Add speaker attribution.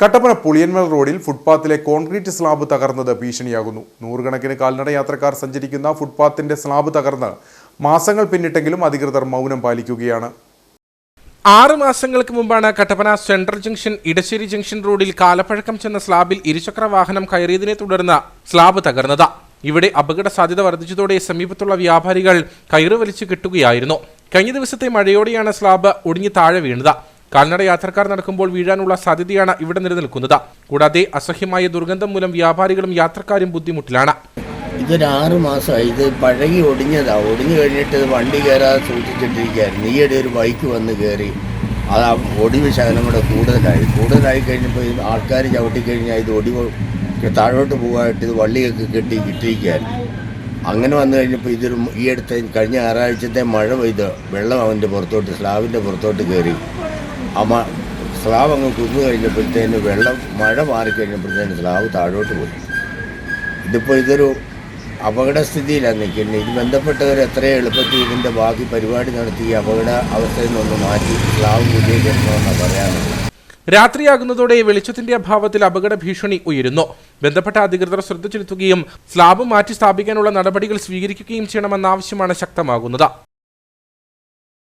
Speaker 1: കട്ടപ്പന പുളിയന്മൽ റോഡിൽ ഫുട്പാത്തിലെ concrete slab തകർന്നത് ഭീഷണിയാകുന്നു. നൂറുകണക്കിന് കാൽനട യാത്രക്കാർ സഞ്ചരിക്കുന്ന ഫുട്പാത്തിന്റെ സ്ലാബ് തകർന്ന് മാസങ്ങൾ പിന്നിട്ടെങ്കിലും അധികൃതർ മൗനം പാലിക്കുകയാണ്.
Speaker 2: ആറ് മാസങ്ങൾക്ക് മുമ്പാണ് Kattappana central junction Edassery junction റോഡിൽ കാലപ്പഴക്കം ചെന്ന സ്ലാബിൽ ഇരുചക്ര വാഹനം കയറിയതിനെ തുടർന്ന് സ്ലാബ് തകർന്നത്. ഇവിടെ അപകട സാധ്യത വർദ്ധിച്ചതോടെ സമീപത്തുള്ള വ്യാപാരികൾ കയറ് വലിച്ചു കെട്ടുകയായിരുന്നു. കഴിഞ്ഞ ദിവസത്തെ മഴയോടെയാണ് സ്ലാബ് ഒടിഞ്ഞു താഴെ വീണത്. കാൽനട യാത്രക്കാർ നടക്കുമ്പോൾ വീഴാനുള്ള സാധ്യതയാണ് ഇവിടെ നിലനിൽക്കുന്നത്. കൂടാതെ അസഹ്യമായ ദുർഗന്ധം മൂലം വ്യാപാരികളും യാത്രക്കാരും ബുദ്ധിമുട്ടിലാണ്.
Speaker 3: ഇതൊരു ആറ് മാസമായി. ഇത് പഴകി ഒടിഞ്ഞതാണ് ഒടിഞ്ഞു കഴിഞ്ഞിട്ട് വണ്ടി കയറാതെ സൂക്ഷിച്ചിട്ടിരിക്കുകയായിരുന്നു. ഈയിടെ ഒരു ബൈക്ക് വന്ന് കയറി. അത് ആ ഒടിവ് ശകലം കൂടെ കൂടുതലായി. കൂടുതലായി കഴിഞ്ഞപ്പോൾ ഇത് ആൾക്കാർ ചവിട്ടിക്കഴിഞ്ഞാൽ ഇത് ഒടിവ് താഴോട്ട് പോകാനായിട്ട് ഇത് വള്ളിയൊക്കെ കെട്ടി കിട്ടിയിരിക്കുകയായിരുന്നു അങ്ങനെ വന്നു കഴിഞ്ഞപ്പോൾ ഇതൊരു ഈ അടുത്ത കഴിഞ്ഞ ഞായറാഴ്ചത്തെ മഴ പെയ്ത് വെള്ളം അവന്റെ പുറത്തോട്ട് സ്ലാബിന്റെ പുറത്തോട്ട് കയറി. ആ മ സ്ലാബ് അങ്ങ് കുന്നു കഴിഞ്ഞപ്പോഴത്തേന് വെള്ളം മഴ മാറിക്കഴിഞ്ഞപ്പോഴത്തേന് സ്ലാബ് താഴോട്ട് പോയി. ഇതിപ്പോൾ ഇതൊരു അപകടസ്ഥിതിയിലാണ് നിൽക്കുന്നത്. ഇത് ബന്ധപ്പെട്ടവർ എത്രയും എളുപ്പത്തിൽ ഇതിന്റെ ബാക്കി പരിപാടി നടത്തി അപകട അവസ്ഥയിൽ നിന്നൊന്ന് മാറ്റി സ്ലാബ് പുതിയ കെട്ടണമെന്നാണ് പറയാനുള്ളത്.
Speaker 2: രാത്രിയാകുന്നതോടെ വെളിച്ചത്തിന്റെ അഭാവത്തിൽ അപകട ഭീഷണി ഉയരുന്നു. ബന്ധപ്പെട്ട അധികൃതർ ശ്രദ്ധ ചെലുത്തുകയും സ്ലാബ് മാറ്റി സ്ഥാപിക്കാനുള്ള നടപടികൾ സ്വീകരിക്കുകയും ചെയ്യണമെന്ന ആവശ്യമാണ് ശക്തമാകുന്നത്.